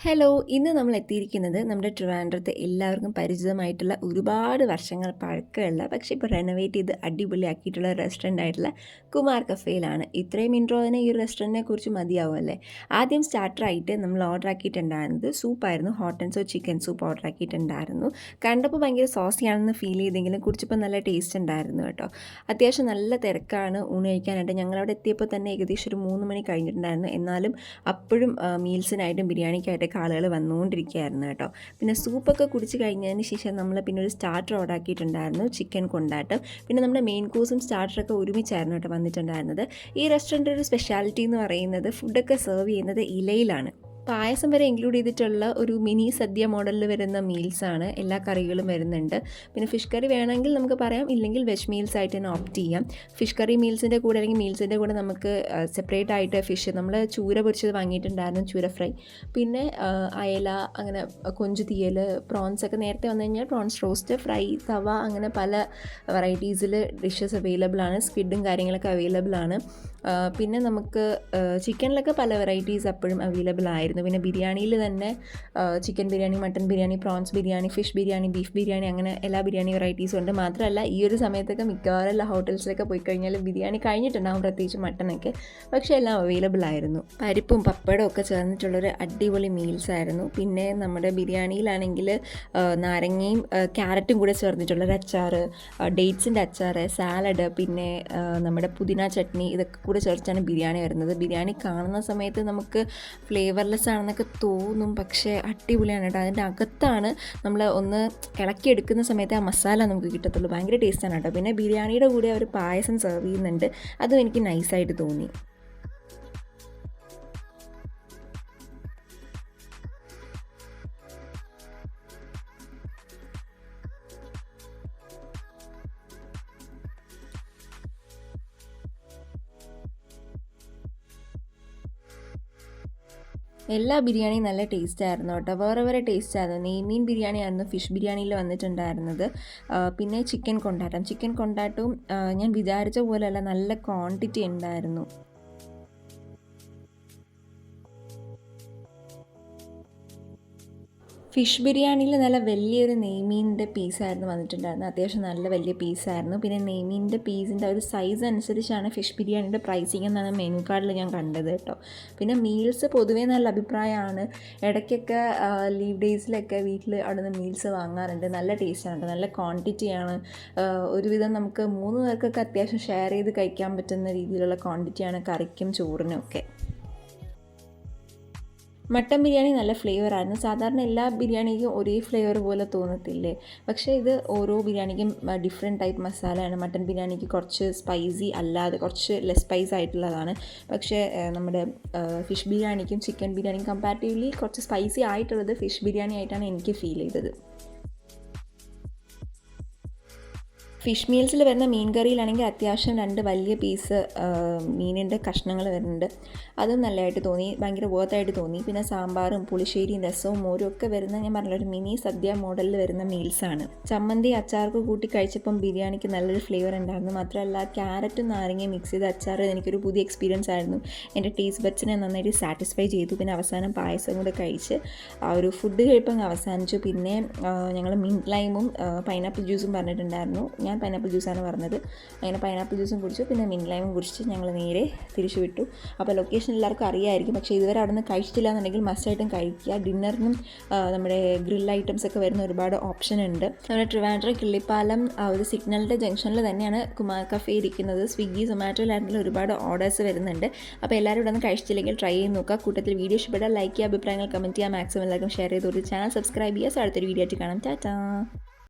Hello ഇന്ന് നമ്മൾ എത്തിയിരിക്കുന്നത് നമ്മുടെ ട്രിവാൻഡ്രത്തെ എല്ലാവർക്കും പരിചിതമായിട്ടുള്ള ഒരുപാട് വർഷങ്ങൾ പഴക്കമുള്ള പക്ഷേ ഇപ്പോൾ റെനോവേറ്റ് ചെയ്ത് അടിപൊളിയാക്കിയിട്ടുള്ള റെസ്റ്റോറന്റ് ആയിട്ടുള്ള കുമാർ കഫേയിലാണ് ഇത്രയും ഇൻട്രോ തന്നെ ഈ റെസ്റ്റോറന്റിനെ കുറിച്ച് മതിയാവുമല്ലേ ആദ്യം സ്റ്റാർട്ടറായിട്ട് നമ്മൾ ഓർഡർ ആക്കിയിട്ടുണ്ടായിരുന്നത് സൂപ്പായിരുന്നു hot and sour chicken soup order ആക്കിയിട്ടുണ്ടായിരുന്നു. കണ്ടപ്പോൾ ഭയങ്കര സോസിയാണെന്ന് ഫീൽ ചെയ്തെങ്കിലും കുടിച്ചപ്പോൾ നല്ല ടേസ്റ്റ് ഉണ്ടായിരുന്നു കേട്ടോ. അത്യാവശ്യം നല്ല തിരക്കാണ് ഊണ് കഴിക്കാനായിട്ട്. ഞങ്ങളവിടെ എത്തിയപ്പോൾ തന്നെ ഏകദേശം ഒരു മൂന്ന് മണി കഴിഞ്ഞിട്ടുണ്ടായിരുന്നു. എന്നാലും അപ്പോഴും മീൽസിനായിട്ടും ബിരിയാണിക്കായിട്ടും ഇടയ്ക്ക് ആളുകൾ വന്നുകൊണ്ടിരിക്കുകയായിരുന്നു കേട്ടോ. പിന്നെ സൂപ്പൊക്കെ കുടിച്ച് കഴിഞ്ഞതിന് ശേഷം നമ്മൾ പിന്നെ ഒരു സ്റ്റാർട്ടർ ഓർഡർ ആക്കിയിട്ടുണ്ടായിരുന്നു ചിക്കൻ കൊണ്ടാട്ടം. പിന്നെ നമ്മുടെ മെയിൻ കോഴ്സും സ്റ്റാർട്ടറൊക്കെ ഒരുമിച്ചായിരുന്നു കേട്ടോ വന്നിട്ടുണ്ടായിരുന്നത്. ഈ റെസ്റ്റോറന്റ് ഒരു സ്പെഷ്യാലിറ്റി എന്ന് പറയുന്നത് ഫുഡൊക്കെ സെർവ് ചെയ്യുന്നത് ഇലയിലാണ്. പായസം വരെ ഇൻക്ലൂഡ് ചെയ്തിട്ടുള്ള ഒരു മിനി സദ്യ മോഡലിൽ വരുന്ന മീൽസാണ് എല്ലാ കറികളും വരുന്നുണ്ട്. പിന്നെ ഫിഷ് കറി വേണമെങ്കിൽ നമുക്ക് പറയാം. ഇല്ലെങ്കിൽ വെജ് മീൽസ് ആയിട്ട് തന്നെ ഓപ്റ്റ് ചെയ്യാം. ഫിഷ് കറി മീൽസിന്റെ കൂടെ അല്ലെങ്കിൽ മീൽസിന്റെ കൂടെ നമുക്ക് സെപ്പറേറ്റ് ആയിട്ട് ഫിഷ് നമ്മൾ ചൂര പൊരിച്ചത് വാങ്ങിയിട്ടുണ്ടായിരുന്നു ചൂര ഫ്രൈ പിന്നെ അയല അങ്ങനെ കൊഞ്ചു തീയൽ പ്രോൺസ് ഒക്കെ നേരത്തെ വന്നു കഴിഞ്ഞാൽ പ്രോൺസ് റോസ്റ്റ് ഫ്രൈ തവ അങ്ങനെ പല വെറൈറ്റീസിൽ ഡിഷസ് അവൈലബിൾ ആണ്. സ്ക്വിഡും കാര്യങ്ങളൊക്കെ അവൈലബിൾ ആണ്. പിന്നെ നമുക്ക് ചിക്കനിലൊക്കെ പല വെറൈറ്റീസ് അപ്പോഴും അവൈലബിൾ ആയിരുന്നു. പിന്നെ ബിരിയാണിയിൽ തന്നെ chicken biryani mutton biryani prawns biryani fish biryani beef biryani അങ്ങനെ എല്ലാ ബിരിയാണി വെറൈറ്റീസും ഉണ്ട്. മാത്രമല്ല ഈ ഒരു സമയത്തൊക്കെ മിക്കവാറും എല്ലാ ഹോട്ടൽസിലൊക്കെ പോയി കഴിഞ്ഞാൽ ബിരിയാണി കഴിഞ്ഞിട്ടുണ്ടാകും പ്രത്യേകിച്ച് മട്ടനൊക്കെ പക്ഷേ എല്ലാം അവൈലബിൾ ആയിരുന്നു. പരിപ്പും പപ്പടവും ഒക്കെ ചേർന്നിട്ടുള്ളൊരു അടിപൊളി മീൽസ് ആയിരുന്നു. പിന്നെ നമ്മുടെ ബിരിയാണിയിലാണെങ്കിൽ നാരങ്ങയും ക്യാരറ്റും കൂടെ ചേർന്നിട്ടുള്ളൊരു അച്ചാർ ഡേറ്റ്സിന്റെ അച്ചാർ സാലഡ് പിന്നെ നമ്മുടെ പുതിന ചട്നി ഇതൊക്കെ കൂടെ ചേർച്ചാണ് ബിരിയാണി വരുന്നത്. ബിരിയാണി കാണുന്ന സമയത്ത് നമുക്ക് ഫ്ലേവർലെസ് ആണെന്നൊക്കെ തോന്നും പക്ഷേ അടിപൊളിയാണ് കേട്ടോ. അതിന്റെ അകത്താണ് നമ്മൾ ഒന്ന് ഇളക്കിയെടുക്കുന്ന സമയത്ത് ആ മസാല നമുക്ക് കിട്ടത്തുള്ളൂ. ഭയങ്കര ടേസ്റ്റാണ് കേട്ടോ. പിന്നെ ബിരിയാണിയുടെ കൂടെ അവർ പായസം സെർവ് ചെയ്യുന്നുണ്ട്. അതും എനിക്ക് നൈസായിട്ട് തോന്നി. എല്ലാ ബിരിയാണിയും നല്ല ടേസ്റ്റ് ആയിരുന്നു കേട്ടോ. വേറെ വേറെ ടേസ്റ്റ് ആയിരുന്നു. നെയ്മീൻ ബിരിയാണി ആയിരുന്നു ഫിഷ് ബിരിയാണിയിൽ വന്നിട്ടുണ്ടായിരുന്നത്. പിന്നെ ചിക്കൻ കൊണ്ടാട്ടം. ചിക്കൻ കൊണ്ടാട്ടവും ഞാൻ വിചാരിച്ച പോലെയല്ല നല്ല ക്വാണ്ടിറ്റി ഉണ്ടായിരുന്നു. ഫിഷ് ബിരിയാണിയിൽ നല്ല വലിയൊരു നെയ്മീന്റെ പീസായിരുന്നു വന്നിട്ടുണ്ടായിരുന്നത്. അത്യാവശ്യം നല്ല വലിയ പീസായിരുന്നു. പിന്നെ നെയ്മീന്റെ പീസിന്റെ ഒരു സൈസ് അനുസരിച്ചാണ് ഫിഷ് ബിരിയാണിയുടെ പ്രൈസിങ് എന്നാണ് മെനു കാർഡിൽ ഞാൻ കണ്ടത് കേട്ടോ. പിന്നെ മീൽസ് പൊതുവേ നല്ല അഭിപ്രായമാണ്. ഇടയ്ക്കൊക്കെ ലീവ് ഡേയ്സിലൊക്കെ വീട്ടിൽ അവിടെ നിന്ന് മീൽസ് വാങ്ങാറുണ്ട്. നല്ല ടേസ്റ്റാണ് നല്ല ക്വാണ്ടിറ്റിയാണ് ഒരുവിധം നമുക്ക് മൂന്ന് പേർക്കൊക്കെ അത്യാവശ്യം ഷെയർ ചെയ്ത് കഴിക്കാൻ പറ്റുന്ന രീതിയിലുള്ള ക്വാണ്ടിറ്റിയാണ് കറിക്കും ചോറിനും ഒക്കെ. മട്ടൻ ബിരിയാണി നല്ല ഫ്ലേവർ ആയിരുന്നു. സാധാരണ എല്ലാ ബിരിയാണിക്കും ഒരേ ഫ്ലേവർ പോലെ തോന്നത്തില്ലേ? പക്ഷേ ഇത് ഓരോ ബിരിയാണിക്കും ഡിഫറെന്റ് ടൈപ്പ് മസാലയാണ് മട്ടൻ ബിരിയാണിക്ക് കുറച്ച് സ്പൈസി അല്ലാതെ കുറച്ച് ലെസ് സ്പൈസ് ആയിട്ടുള്ളതാണ്. പക്ഷേ നമ്മുടെ ഫിഷ് ബിരിയാണിക്കും ചിക്കൻ ബിരിയാണിക്കും കമ്പാരിറ്റീവ്ലി കുറച്ച് സ്പൈസി ആയിട്ടുള്ളത് ഫിഷ് ബിരിയാണി ആയിട്ടാണ് എനിക്ക് ഫീൽ ചെയ്തത്. ഫിഷ് മീൽസിൽ വരുന്ന മീൻ കറിയിലാണെങ്കിൽ അത്യാവശ്യം രണ്ട് വലിയ പീസ് മീനിന്റെ കഷ്ണങ്ങൾ വരുന്നുണ്ട്. അതും നല്ലതായിട്ട് തോന്നി ഭയങ്കര വേർത്തായിട്ട് തോന്നി. പിന്നെ സാമ്പാറും പുളിശ്ശേരിയും രസവും മോരും ഒക്കെ വരുന്ന ഞാൻ പറഞ്ഞ ഒരു മിനി സദ്യ മോഡലിൽ വരുന്ന മീൽസാണ്. ചമ്മന്തി അച്ചാർക്ക് കൂട്ടി കഴിച്ചപ്പം ബിരിയാണിക്ക് നല്ലൊരു ഫ്ലേവർ ഉണ്ടായിരുന്നു. മാത്രമല്ല ക്യാരറ്റും നാരങ്ങയും മിക്സ് ചെയ്ത അച്ചാർ എനിക്കൊരു പുതിയ എക്സ്പീരിയൻസ് ആയിരുന്നു. എന്റെ ടേസ്റ്റ് ബഡ്സിനെ നന്നായിട്ട് സാറ്റിസ്ഫൈ ചെയ്തു. പിന്നെ അവസാനം പായസം കൂടെ കഴിച്ച് ആ ഒരു ഫുഡ് കഴിപ്പം അവസാനിച്ചു. പിന്നെ ഞങ്ങൾ മിൻ ലൈമും പൈനാപ്പിൾ ജ്യൂസും പറഞ്ഞിട്ടുണ്ടായിരുന്നു. ഞാൻ പൈനാപ്പിൾ ജ്യൂസാണ് പറഞ്ഞത് അങ്ങനെ പൈനാപ്പിൾ ജ്യൂസും കുടിച്ചു. പിന്നെ മിൻലൈമും കുടിച്ച് ഞങ്ങൾ നേരെ തിരിച്ചു വിട്ടു. അപ്പോൾ ലൊക്കേഷൻ എല്ലാവർക്കും അറിയായിരിക്കും. പക്ഷേ ഇതുവരെ അവിടെ നിന്ന് കഴിച്ചിട്ടില്ല എന്നുണ്ടെങ്കിൽ മസ്റ്റായിട്ടും കഴിക്കുക. ഡിന്നറിനും നമ്മുടെ ഗ്രിൽ ഐറ്റംസ് ഒക്കെ വരുന്ന ഒരുപാട് ഓപ്ഷൻ ഉണ്ട്. നമ്മുടെ ട്രിവാൻഡ്രം കിള്ളിപ്പാലം ആ ഒരു സിഗ്നലിന്റെ ജംഗ്ഷനിൽ തന്നെയാണ് കുമാർ കഫേ ഇരിക്കുന്നത്. സ്വിഗ്ഗി സൊമാറ്റോ ലാൻഡിൽ ഒരുപാട് ഓർഡേഴ്സ് വരുന്നുണ്ട്. അപ്പോൾ എല്ലാവരും ഇവിടെ നിന്ന് കഴിച്ചില്ലെങ്കിൽ ട്രൈ ചെയ്ത് നോക്കുക. കൂട്ടത്തിൽ വീഡിയോ ഇഷ്ടപ്പെട്ടാൽ ലൈക്ക് ചെയ്യുക അഭിപ്രായങ്ങൾ കമന്റ് ചെയ്യുക. മാക്സിമം എല്ലാവർക്കും ഷെയർ ചെയ്ത് ഒരു ചാനൽ സബ്സ്ക്രൈബ് ചെയ്യുക. സോ അടുത്തൊരു വീഡിയോ ആയിട്ട് കാണാം. ടാറ്റാ